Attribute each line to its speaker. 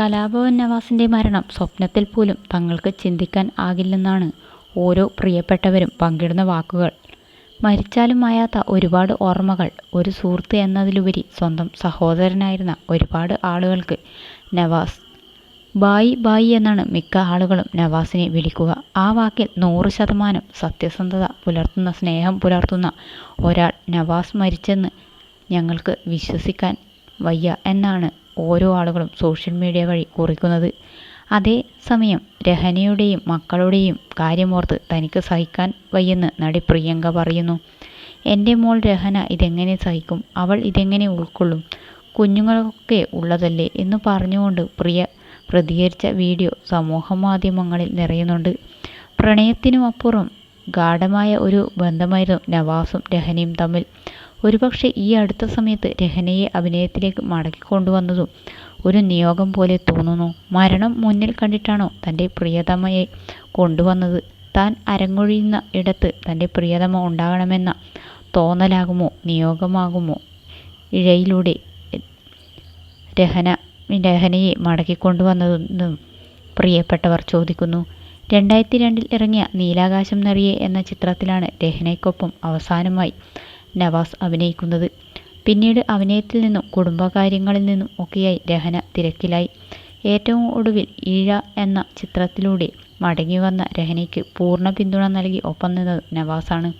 Speaker 1: കലാഭവൻ നവാസിന്റെ മരണം സ്വപ്നത്തിൽ പോലും തങ്ങൾക്ക് ചിന്തിക്കാൻ ആകില്ലെന്നാണ് ഓരോ പ്രിയപ്പെട്ടവരും പങ്കിടുന്ന വാക്കുകൾ. മരിച്ചാലും മായാത്ത ഒരുപാട് ഓർമ്മകൾ. ഒരു സുഹൃത്ത് എന്നതിലുപരി സ്വന്തം സഹോദരനായിരുന്ന ഒരുപാട് ആളുകൾക്ക് നവാസ്. ബായി ബായി എന്നാണ് മിക്ക ആളുകളും നവാസിനെ വിളിക്കുക. ആ വാക്കിൽ നൂറ് ശതമാനം സത്യസന്ധത പുലർത്തുന്ന സ്നേഹം പുലർത്തുന്ന ഒരാൾ നവാസ് മരിച്ചെന്ന് ഞങ്ങൾക്ക് വിശ്വസിക്കാൻ വയ്യ എന്നാണ് ഓരോ ആളുകളും സോഷ്യൽ മീഡിയ വഴി കുറിക്കുന്നത്. അതേ സമയം രഹനയുടെയും മക്കളുടെയും കാര്യമോർത്ത് തനിക്ക് സഹിക്കാൻ വയ്യെന്ന് നടി പ്രിയങ്ക പറയുന്നു. എന്റെ മോൾ രഹന ഇതെങ്ങനെ സഹിക്കും. അവൾ ഇതെങ്ങനെ ഉൾക്കൊള്ളും. കുഞ്ഞുങ്ങളൊക്കെ ഉള്ളതല്ലേ എന്ന് പറഞ്ഞുകൊണ്ട് പ്രിയ പ്രതികരിച്ച വീഡിയോ സമൂഹമാധ്യമങ്ങളിൽ നിറയുന്നുണ്ട്. പ്രണയത്തിനുമപ്പുറം ഗാഠമായ ഒരു ബന്ധമായിരുന്നു നവാസും രഹനയും തമ്മിൽ. ഒരുപക്ഷേ ഈ അടുത്ത സമയത്ത് രഹനയെ അഭിനയത്തിലേക്ക് മടക്കിക്കൊണ്ടുവന്നതും ഒരു നിയോഗം പോലെ തോന്നുന്നു. മരണം മുന്നിൽ കണ്ടിട്ടാണോ തന്റെ പ്രിയതമയെ കൊണ്ടുവന്നത്. താൻ അരങ്ങൊഴിയുന്ന ഇടത്ത് തന്റെ പ്രിയതമ ഉണ്ടാകണമെന്ന തോന്നലാകുമോ നിയോഗമാകുമോ ഇഴയിലൂടെ രഹന രഹനയെ മടക്കിക്കൊണ്ടുവന്നതെന്നും പ്രിയപ്പെട്ടവർ ചോദിക്കുന്നു. രണ്ടായിരത്തി രണ്ടിൽ ഇറങ്ങിയ നീലാകാശം നിറയെ എന്ന ചിത്രത്തിലാണ് രഹനയ്ക്കൊപ്പം അവസാനമായി നവാസ് അഭിനയിക്കുന്നത്. പിന്നീട് അഭിനയത്തിൽ നിന്നും കുടുംബകാര്യങ്ങളിൽ നിന്നും ഒക്കെയായി രഹന തിരക്കിലായി. ഏറ്റവും ഒടുവിൽ ഈഴ എന്ന ചിത്രത്തിലൂടെ മടങ്ങി വന്ന രഹനയ്ക്ക് പൂർണ പിന്തുണ നൽകി ഒപ്പം നിന്നത് നവാസാണ്.